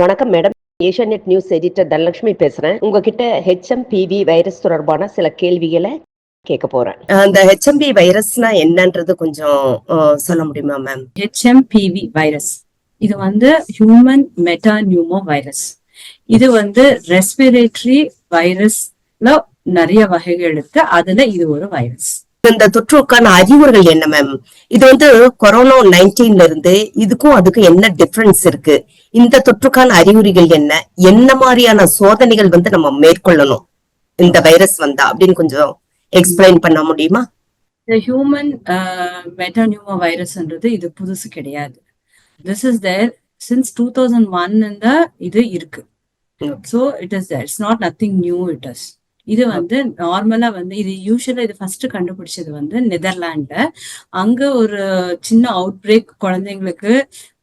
வணக்கம் madam. Asia net news editor Dhanalakshmi பேசுறேன். உங்ககிட்ட ஹெச்எம்பிவி வைரஸ் தொடர்பான சில கேள்விகளை கேட்க போறேன். அந்த ஹெச்எம்பி வைரஸ்னா என்னன்றது கொஞ்சம் சொல்ல முடியுமா மேம் ஹெச்எம்பிவி வைரஸ். இது வந்து ஹியூமன் மெட்டானியூமோ வைரஸ் இது வந்து ரெஸ்பிரேட்டரி வைரஸ்ல நிறைய வகைகள் இருக்கு. அதுல இது ஒரு வைரஸ் இந்த தொற்றுக்கான அறிகுறிகள் என்ன மேம் இது வந்து கொரோனா நைன்டீன்ல இருந்து இதுக்கும் அதுக்கும் என்ன டிஃபரன்ஸ் இருக்கு? இந்த தொற்றுக்கான அறிகுறிகள் என்ன? என்ன மாதிரியான சோதனைகள் வந்து நம்ம மேற்கொள்ளணும்? இந்த வைரஸ் வந்தா அப்படின்னு கொஞ்சம் எக்ஸ்பிளைன் பண்ண முடியுமா? இந்த ஹியூமன் மெட்டானியூமோ வைரஸ்ன்றது இது புதுசு கிடையாது. This is there since two thousand one இது இருக்கு. So it is there it's not nothing new it is இது வந்து நார்மலா வந்து இது யூஸ்வலா இது ஃபர்ஸ்ட் கண்டுபிடிச்சது வந்து நெதர்லாண்ட்ல அங்க ஒரு சின்ன அவுட் பிரேக் குழந்தைங்களுக்கு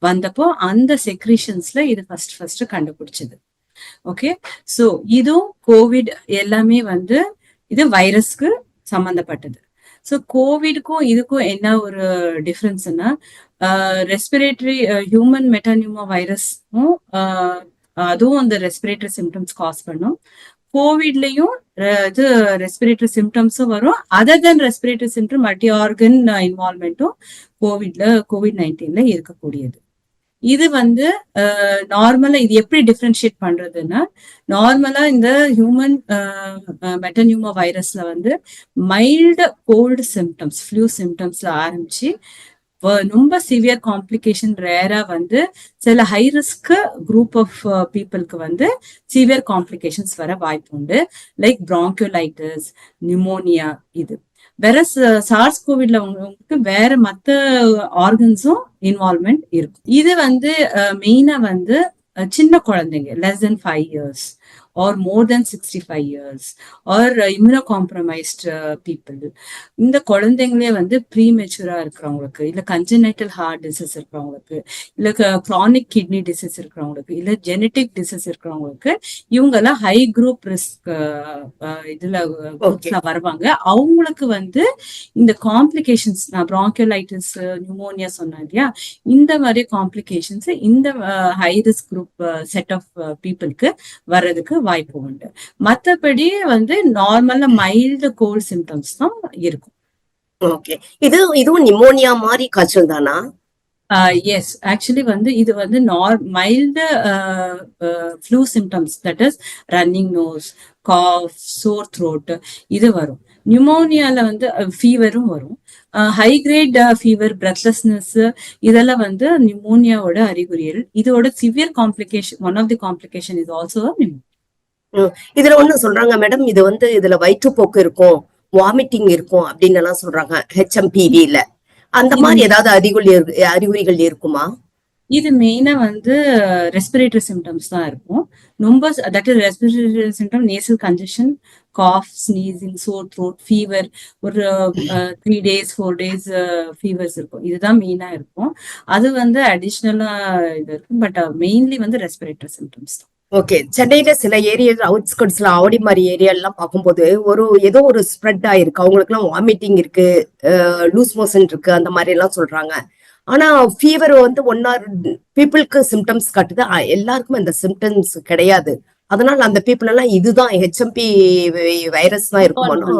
வந்தப்போ அந்த செக்ரேஷன்ஸ்ல இது ஃபர்ஸ்ட் ஃபர்ஸ்ட் கண்டுபிடிச்சது. ஓகே சோ இதுவும் கோவிட் எல்லாமே வந்து இது வைரஸ்க்கு சம்பந்தப்பட்டது. ஸோ கோவிடுக்கும் இதுக்கும் என்ன ஒரு டிஃப்ரென்ஸ்னா ரெஸ்பிரேட்டரி ஹியூமன் மெட்டானியூமா வைரஸும் அதுவும் அந்த ரெஸ்பிரேட்டரி சிம்டம்ஸ் காஸ் பண்ணும். கோவிட்லயும் இது ரெஸ்பிரேட்டரி சிம்டம்ஸும் வரும். Other than respiratory symptom multi organ இன்வால்மெண்ட்டும் கோவிட்ல கோவிட் நைன்டீன்ல இருக்கக்கூடியது. இது வந்து நார்மலா இது எப்படி டிஃப்ரென்ஷியேட் பண்றதுன்னா நார்மலா இந்த ஹியூமன் மெட்டன்யூமா வைரஸ்ல வந்து மைல்டு கோல்டு சிம்டம்ஸ் ஃப்ளூ சிம்டம்ஸ்ல ஆரம்பிச்சு ரொம்ப சிவியர் காம்ப்ளிகேஷன் ரேரா வந்து சில ஹை ரிஸ்க் குரூப் ஆஃப் பீப்புளுக்கு வந்து சிவியர் காம்ப்ளிகேஷன்ஸ் வர வாய்ப்பு உண்டு. லைக் பிராங்கியோலைட்டிஸ் நிமோனியா இது. வேற சார்ஸ் கோவிட்ல உங்களுக்கு வேற மத்த uh, ஆர்கன்ஸும் இன்வால்மெண்ட் இருக்கும். இது வந்து uh, மெயினா வந்து சின்ன குழந்தைங்க less than five years or more than sixty five years or immunocompromised people இந்த குழந்தைங்களே வந்து ப்ரீ மெச்சூரா இருக்கிறவங்களுக்கு இல்ல கஞ்சனைட்டல் ஹார்ட் டிசீஸ் இருக்கிறவங்களுக்கு இல்ல க்ரானிக் கிட்னி டிசீஸ் இருக்கிறவங்களுக்கு இல்ல ஜெனட்டிக் டிசீஸ் இருக்கிறவங்களுக்கு இவங்க எல்லாம் ஹை குரூப் ரிஸ்க் இதுல குரூப்ஸ்ல வருவாங்க. அவங்களுக்கு வந்து இந்த காம்ப்ளிகேஷன்ஸ் நான் ப்ராங்கியோலைட்டிஸ் நியூமோனியா சொன்னேன் இல்லையா? இந்த மாதிரி காம்ப்ளிகேஷன்ஸ் இந்த high risk group set of பீப்புளுக்கு வர்றதுக்கு வாய்ப்பு உண்டு. மற்றபடி வந்து நார்மலா மைல்டு கோல்ட் சிம்டம்ஸ் தான் இருக்கும். ஓகே இது இதுவும் நிமோனியா மாதிரி காய்ச்சல் தானா? எஸ் ஆக்சுவலி வந்து இது வந்து நார் mild flu symptoms that is running nose cough sore throat இது வரும். நியூமோனியால வந்து ஃபீவரும் வரும். ஹை கிரேட் ஃபீவர் பிரெத்லெஸ்னஸ் இதெல்லாம் வந்து நிமோனியாவோட அறிகுறிகள். இதோட severe complication one of the complication இது ஆல்சோ இதுல ஒண்ணு சொல்றாங்க மேடம் இது வந்து இதுல வயிற்றுப்போக்கு இருக்கும் வாமிட்டிங் இருக்கும் அப்படின்னு எல்லாம் சொல்றாங்க ஹெச்எம்பிவில அந்த மாதிரி ஏதாவது அறிகுறி அறிகுறிகள் இருக்குமா? இது மெயினா வந்து ரெஸ்பிரேட்டரி சிம்டம்ஸ் தான் இருக்கும். ரொம்ப that is respiratory symptom nasal congestion cough sneezing sore throat fever ஒரு three days four days fevers இருக்கும். இதுதான் மெயினா இருக்கும். அது வந்து அடிஷ்னலா இது இருக்கும் பட் மெயின்லி வந்து ரெஸ்பிரேட்டரி சிம்டம்ஸ் தான். ஓகே சென்னையில சில ஏரியா அவுட்ஸ்கட்ஸ்ல ஆவடி மாதிரி ஏரியா எல்லாம் பார்க்கும்போது ஒரு ஏதோ ஒரு ஸ்ப்ரெட் ஆயிருக்கு அவங்களுக்கு எல்லாம் வாமிட்டிங் இருக்கு. லூஸ் மோஷன் இருக்கு. அந்த மாதிரி எல்லாம் சொல்றாங்க. ஆனா ஃபீவர் வந்து ஒன் ஆர் பீப்புளுக்கு சிம்டம்ஸ் காட்டுது. எல்லாருக்கும் அந்த சிம்டம்ஸ் கிடையாது. அதனால அந்த பீப்புள் எல்லாம் இதுதான் ஹெச்எம்பி வைரஸ் தான் இருக்குமானோ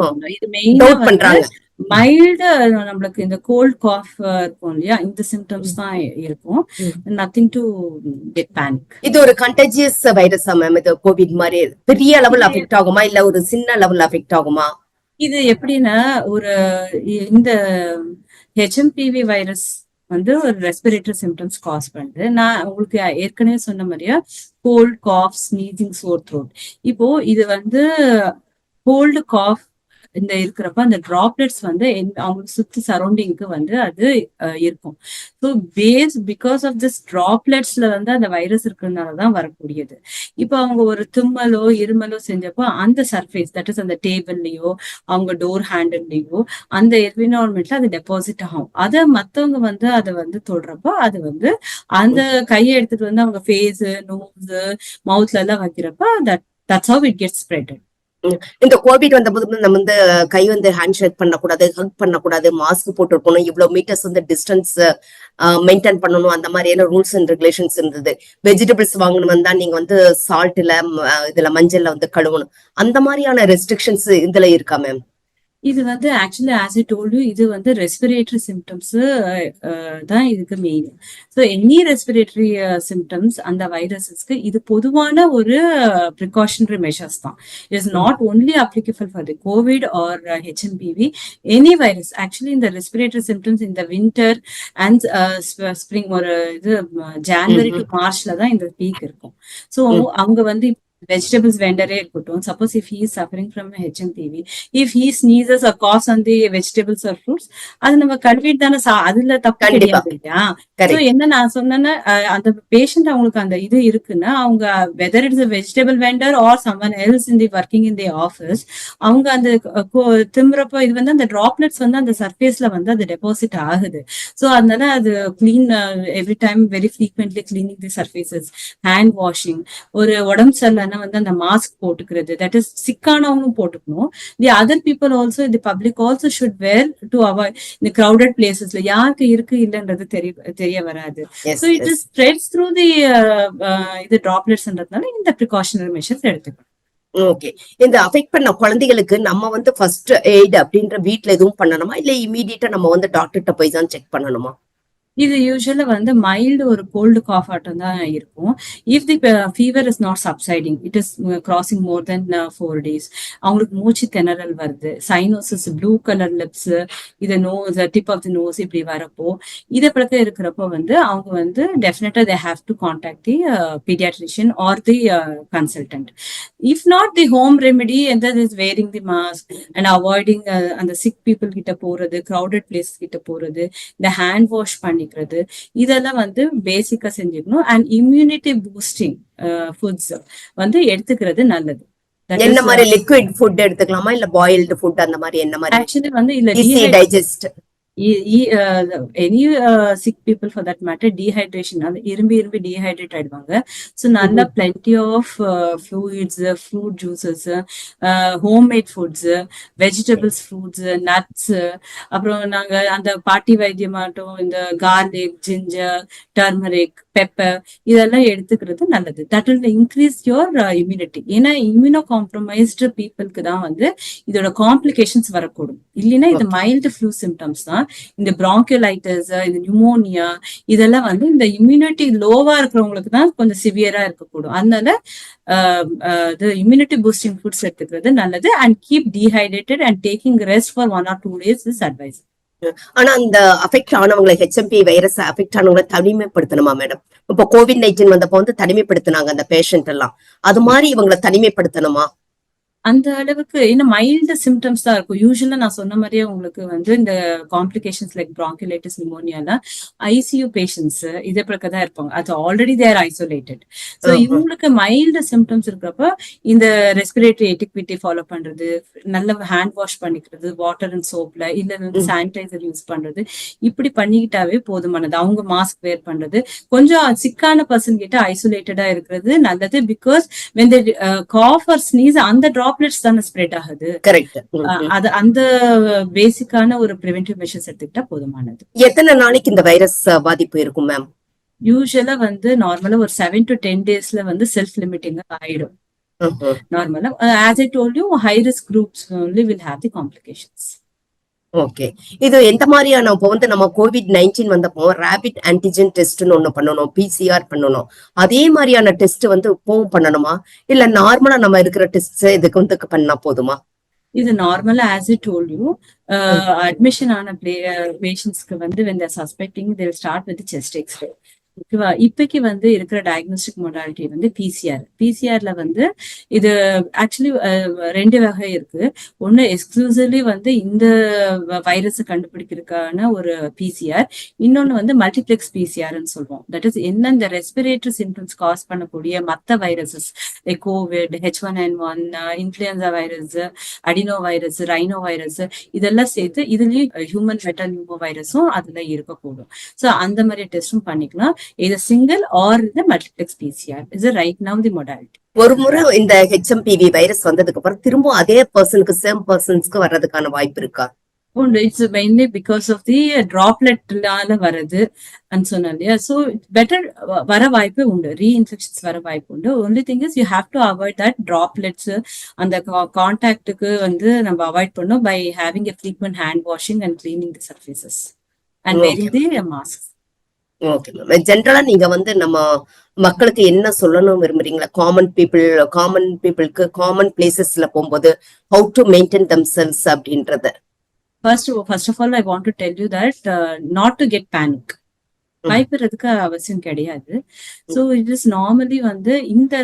மெயினா டவுட் பண்றாங்க. மைல்டு நம்மளுக்கு இந்த கோல்ட் காஃப் இருக்கும் இல்லையா? இந்த சிம்டம்ஸ் தான் இருக்கும். நத்திங் டு கெட் பேனிக் இது ஒரு கண்டஜியஸ் வைரஸா மேம் இது கோவிட் மாதிரி பெரிய லெவல் அஃபெக்ட் ஆகுமா? இல்ல ஒரு சின்ன லெவல் அஃபெக்ட் ஆகுமா? இது எப்படின்னா ஒரு இந்த ஹெச்எம்பிவி வைரஸ் வந்து ஒரு ரெஸ்பிரேட்டரி சிம்டம்ஸ் காஸ் பண்ணுது. நான் உங்களுக்கு ஏற்கனவே சொன்ன மாதிரியா cold cough sneezing sore throat இப்போ இது வந்து கோல்டு காஃப் இந்த இருக்கிறப்ப அந்த டிராப்லெட்ஸ் வந்து அவங்களுக்கு சுத்தி சரௌண்டிங்க்கு வந்து அது அஹ், இருக்கும். So base because of this டிராப்லெட்ஸ்ல வந்து அந்த வைரஸ் இருக்கிறதுனால தான் வரக்கூடியது. இப்போ அவங்க ஒரு தும்மலோ இருமலோ செஞ்சப்போ அந்த சர்ஃபேஸ் தட் இஸ் அந்த டேபிள்லயோ அவங்க டோர் ஹேண்டில்லையோ அந்த என்விரான்மெண்ட்ல அது டெபாசிட் ஆகும். அதை மத்தவங்க வந்து அதை வந்து தொடுறப்போ அது வந்து அந்த கையை எடுத்துட்டு வந்து அவங்க ஃபேஸ் நோஸ் மவுத்ல எல்லாம் வைக்கிறப்ப that that's how it get spread இந்த கோவிட் வந்தபோது நம்ம வந்து கை வந்து ஹேண்ட் ஷேக் பண்ணக்கூடாது ஹக் பண்ணக்கூடாது மாஸ்க் போட்டுருக்கணும் இவ்வளவு மீட்டர்ஸ் வந்து டிஸ்டன்ஸ் மெயின்டைன் பண்ணணும் அந்த மாதிரியான ரூல்ஸ் அண்ட் ரெகுலேஷன்ஸ் இருந்தது. வெஜிடபிள்ஸ் வாங்கணும் வந்தா நீங்க வந்து சால்ட்ல இதுல மஞ்சள்ல வந்து கழுவணும். அந்த மாதிரியான ரெஸ்ட்ரிக்ஷன்ஸ் இதுல இருக்கா மேம் இது வந்து ஆக்சுவலி ஆஸ் ஐ டோல்டு இது வந்து ரெஸ்பிரேட்டரி சிம்டம்ஸ் தான் இதுக்கு main so any respiratory symptoms அந்த வைரஸஸ்க்கு இது பொதுவான ஒரு ப்ரிகாஷனரி மெஷர்ஸ் தான். It is not only applicable for the Covid or HMPV any virus actually இந்த ரெஸ்பிரேட்டரி சிம்டம்ஸ் இந்த வின்டர் அண்ட் ஸ்ப்ரிங் ஒரு இது ஜான்வரி டு மார்ச்ல தான் இந்த பீக் இருக்கும். ஸோ. அவங்க வந்து வெஜிடபிள்ஸ் வெண்டரே இருக்கட்டும். Suppose if he suffering from HMPV if he sneezes or coughs on the vegetables or fruits அது நம்ம கழுவிட்டு தானே அதுல தப்பு. கிடையாது இல்லையா? ஸோ என்ன நான் சொன்னேன்னா அந்த பேஷண்ட் அவங்களுக்கு அந்த இது இருக்குன்னா அவங்க whether it's vegetable vendor or someone else in the working in the office அவங்க அந்த திம்புறப்போ இது வந்து அந்த டிராப்லெட்ஸ் வந்து அந்த சர்ஃபேஸ்ல வந்து அது டெபாசிட் ஆகுது. ஸோ அதனால அது clean every time very frequently cleaning the surfaces hand washing ஒரு உடம்பு சரியில்லைன்னா வந்து அந்த மாஸ்க் போட்டுக்கிறது. தட் இஸ் சிக்கானவங்களும் போட்டுக்கணும். The other people also the public also should wear to avoid இந்த கிரௌடட் பிளேசஸ்ல யாருக்கு இருக்கு இல்லைன்றது தெரிய தெரிய வராது. So it is spreads through the இது டிராப்லெட்ஸ்ன்றதுனால இந்த ப்ரிகாஷனரி மெஷர்ஸ் எடுத்துக்கணும். ஓகே இந்த அஃபெக்ட் பண்ண குழந்தைகளுக்கு நம்ம வந்து ஃபர்ஸ்ட் எய்ட் அப்படின்ற வீட்ல எதுவும் பண்ணணுமா? இல்ல இமீடியட்டா நம்ம வந்து டாக்டர்கிட்ட போய் தான் செக் பண்ணணுமா? இது யூஸ்வலா வந்து மைல்டு ஒரு கோல்டு காஃப் ஆட்டம் தான் இருக்கும். If the fever is not subsiding it is crossing more than four days அவங்களுக்கு மூச்சு திணறல் வருது. சைனோசிஸ் ப்ளூ கலர் லிப்ஸ் இது nose tip of the nose இப்படி வரப்போ இதை பிறகு இருக்கிறப்போ வந்து அவங்க வந்து டெஃபினட்டா they have to contact the paediatrician or the consultant if not the home remedy எந்த is wearing the mask and avoiding அந்த சிக் பீப்புள் கிட்ட போறது கிரௌடட் பிளேஸ் கிட்ட போறது இந்த ஹேண்ட் வாஷ் பண்ணி பண்ணிக்கிறது இதெல்லாம் வந்து பேசிக்கா செஞ்சுக்கணும். அண்ட் இம்யூனிட்டி பூஸ்டிங் ஃபுட்ஸ் வந்து எடுத்துக்கிறது நல்லது. என்ன மாதிரி லிக்விட் ஃபுட் எடுத்துக்கலாமா? இல்ல பாயில்டு ஃபுட் அந்த மாதிரி என்ன மாதிரி? ஆக்சுவலி வந்து இல்ல digest any sick people for that matter dehydration அந்த இரும்பி இரும்பி டீஹைட்ரேட் ஆயிடுவாங்க. ஸோ நல்ல plenty of fluids fruit juices homemade foods vegetables fruits nuts அப்புறம் நாங்க அந்த பாட்டி வைத்தியமாட்டம் இந்த கார்லிக் ஜிஞ்சர் டர்மரிக் பெப்பர் இதெல்லாம் எடுத்துக்கிறது நல்லது. That will increase your immunity ஏன்னா இம்யூனோ காம்ப்ரமைஸ்டு பீப்புளுக்கு தான் வந்து இதோட காம்ப்ளிகேஷன்ஸ் வரக்கூடும். இல்லைன்னா இது மைல்டு ஃப்ளூ சிம்டம்ஸ் தான். இந்த பிராங்கியலைட்டிஸ் இந்த நியூமோனியா இதெல்லாம் வந்து இந்த இம்யூனிட்டி லோவா இருக்கிறவங்களுக்கு தான் கொஞ்சம் சிவியரா இருக்கக்கூடும். அதனால இது இம்யூனிட்டி பூஸ்டிங் ஃபுட்ஸ் எடுத்துக்கிறது நல்லது. And keep dehydrated and taking rest for one or two days is advice ஆனா அந்த அஃபெக்ட் ஆனவங்களை ஹெச்எம்பி வைரஸ் அஃபெக்ட் ஆனவங்களை தனிமைப்படுத்தணுமா மேடம் இப்போ கோவிட் நைன்டீன் வந்தப்போ வந்து தனிமைப்படுத்தினாங்க அந்த பேஷண்ட் எல்லாம். அது மாதிரி இவங்களை தனிமைப்படுத்தணுமா? அந்த அளவுக்கு இன்னும் மைல்டு சிம்டம்ஸ் தான் இருக்கும். யூஸ்வலா நான் சொன்ன மாதிரியே உங்களுக்கு வந்து இந்த காம்ப்ளிகேஷன்ஸ் லைக் பிராங்கிலைட்டிஸ் நிமோனியால ஐசியூ பேஷண்ட்ஸ் இதே பிரக்க தான் இருப்பாங்க. அது ஆல்ரெடி தேர் ஐசோலேட்டட் ஸோ. இவங்களுக்கு மைல்டு சிம்டம்ஸ் இருக்கிறப்ப இந்த ரெஸ்பிரேட்டரி எட்டிக்விட்டி ஃபாலோ பண்றது நல்ல ஹேண்ட் வாஷ் பண்ணிக்கிறது வாட்டர் அண்ட் சோப்ல இல்ல வந்து. சானிடைசர் யூஸ் பண்றது இப்படி பண்ணிக்கிட்டாவே போதுமானது. அவங்க மாஸ்க் வேர் பண்றது. கொஞ்சம் சிக்கான பர்சன் கிட்ட ஐசோலேட்டடா இருக்கிறது நல்லது because when cough or sneeze அந்த டிராப்லெட்ஸ் தானே ஸ்ப்ரெட் ஆகுது. கரெக்ட் அது அந்த பேசிக்கான ஒரு ப்ரிவென்டிவ் மெஷர்ஸ் எடுத்துக்கிட்டா போதுமானது. எத்தனை நாளைக்கு இந்த வைரஸ் பாதிப்பு இருக்கும் மேம் யூஸ்வலா வந்து நார்மலா ஒரு செவன் டு டென் டேஸ்ல வந்து செல்ஃப் லிமிட்டிங் ஆயிடும். நார்மலா as I told you high risk groups only will have the complications. Okay. இது எந்த மாதிரியான இப்போ வந்து நம்ம கோவிட் நைன்டீன் வந்தப்போ ரேபிட் ஆன்டிஜென் டெஸ்ட்னு ஒண்ணு பண்ணணும் பிசிஆர் பண்ணணும். அதே மாதிரியான டெஸ்ட் வந்து இப்பவும் பண்ணணுமா? இல்ல நார்மலா நம்ம இருக்கிற டெஸ்ட் இதுக்கு வந்து பண்ணா போதுமா? இது நார்மலா as it told you admission ஆன பேஷண்ட்ஸ்க்கு வந்து suspecting they will start with chest X ray ஓகேவா இப்போக்கு வந்து இருக்கிற டயக்னோஸ்டிக் மொடாலிட்டி வந்து பிசிஆர் பிசிஆர்ல வந்து இது ஆக்சுவலி ரெண்டு வகை இருக்கு. ஒன்னு எக்ஸ்க்ளூசிவ்லி வந்து இந்த வைரஸை கண்டுபிடிக்கிறதுக்கான ஒரு பிசிஆர் இன்னொன்னு வந்து மல்டிப்ளெக்ஸ் பிசிஆர்னு சொல்லுவோம் தட் இஸ் என்ன இந்த ரெஸ்பிரேட்டரி சிம்டம்ஸ் காஸ் பண்ணக்கூடிய மற்ற viruses Covid H one N one influenza virus adenovirus rhinovirus இதெல்லாம் சேர்த்து இதுலயும் ஹியூமன் மெட்டல் நியூமோ வைரஸும் அதுல இருக்கக்கூடும். ஸோ அந்த மாதிரி டெஸ்டும் பண்ணிக்கலாம். Either single or the multiplex PCR is right now the modality. ஒரு முறை இந்த ஹெச்எம்பிவி வைரஸ் வந்ததுக்கு அப்புறம் திரும்ப அதே பர்சனுக்கு சேம் பர்சன்ஸ்க்கு வர்றதுக்கான வாய்ப்பு இருக்கா? உண்டு. It's mainly because of the ட்ராப்லெட்னால வருது சொன்னேன் இல்லையா? ஸோ பெட்டர் வர வாய்ப்பு உண்டு. ரீஇன்ஃபெக்ஷன்ஸ் வர வாய்ப்பு உண்டு. Only thing is you have to avoid that droplets அந்த கான்டாக்டுக்கு வந்து நம்ம அவாய்ட் பண்ணோம் by having a frequent hand washing and cleaning the surfaces and. Wearing the mask okay ma'am ஜென்ரலா நீங்க வந்து நம்ம மக்களுக்கு என்ன சொல்லணும் விரும்புறீங்களா? காமன் பீப்புள் காமன் பீப்புளுக்கு காமன் பிளேசஸ்ல போகும்போது how to maintain themselves அப்படின்றத first first of all I want to tell you that not to get panic பயப்படுறதுக்கு அவசியம் கிடையாது. ஸோ இட் இஸ் நார்மலி வந்து இந்த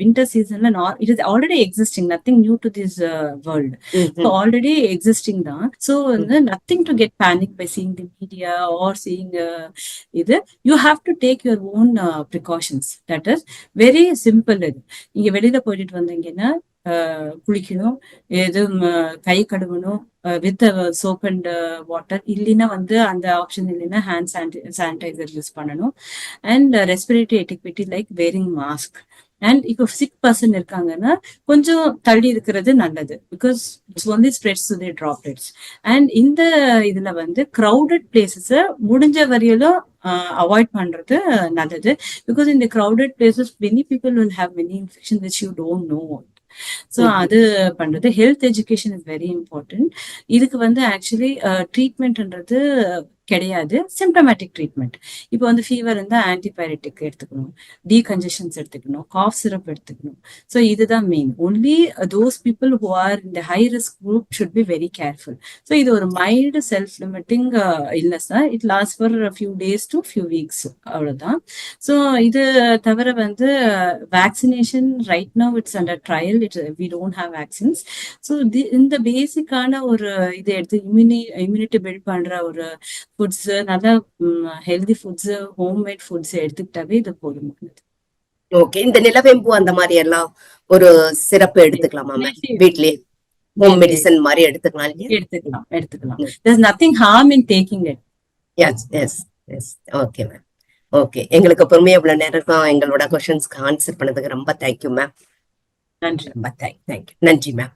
வின்டர் சீசன்ல it is already existing nothing new to this world so already existing தான். So வந்து nothing to get panic by seeing the media or seeing இது. You have to take your own precautions that is very simple இது. நீங்க வெளியில போயிட்டு வந்தீங்கன்னா குளிக்கணும். எதுவும் கை கழுவணும். வித் சோப் அண்ட் வாட்டர் இல்லைன்னா வந்து அந்த ஆப்ஷன் இல்லைன்னா ஹேண்ட் சானிடைசர் யூஸ் பண்ணணும். And respiratory etiquette like wearing mask and இப்போ சிக் பர்சன் இருக்காங்கன்னா கொஞ்சம் தள்ளி இருக்கிறது நல்லது. Because it's only spreads to the droplets and இந்த இதுல வந்து க்ரௌடட் பிளேசஸ் முடிஞ்ச வரையிலும் அவாய்ட் பண்றது நல்லது. பிகாஸ் இந்த crowded places many people will have many infection which you don't know so. அது பண்றது health education is very important இதுக்கு வந்து ஆக்சுவலி ட்ரீட்மெண்ட்ன்றது கிடையாது. சிம்டமேட்டிக் ட்ரீட்மெண்ட் இப்போ வந்து ஃபீவர் இருந்தால் ஆன்டிபயோட்டிக் எடுத்துக்கணும். டீகன்ஜஷன்ஸ் எடுத்துக்கணும். காஃப் சிரப் எடுத்துக்கணும். ஸோ இதுதான் main only those people who are இந்த high risk group should be very careful so இது ஒரு மைல்டு செல்ஃப் லிமிட்டிங் இல்னஸ் தான். It last for few days to few weeks அவ்வளோதான் so இது தவிர வந்து vaccination right no it's under trial it we don't have vaccines so இந்த பேசிக்கான ஒரு இதை எடுத்து இம்யூனி இம்யூனிட்டி பில்ட் பண்ற ஒரு ஃபுட்ஸ் நல்ல ஹெல்தி ஃபுட்ஸ் ஹோம்மேட் ஃபுட்ஸ் எடுத்துக்கிட்டாவே இது போதுமானது ஓகே இந்த நிலவேம்பு அந்த மாதிரி எல்லாம் ஒரு சிறப்பு எடுத்துக்கலாமா மேம் வீட்லயே ஹோம் மெடிசன் மாதிரி எடுத்துக்கலாம் எடுத்துக்கலாம் எடுத்துக்கலாம். There's nothing harm in taking it. Yes yes yes okay ma'am okay எங்களுக்கு பொறுமையா இவ்வளவு நேரம் எங்களோட கொஸ்டின்ஸ்க்கு ஆன்சர் பண்ணதுக்கு ரொம்ப தேங்க்யூ மேம் நன்றி. ரொம்ப தேங்க் தேங்க்யூ நன்றி மேம்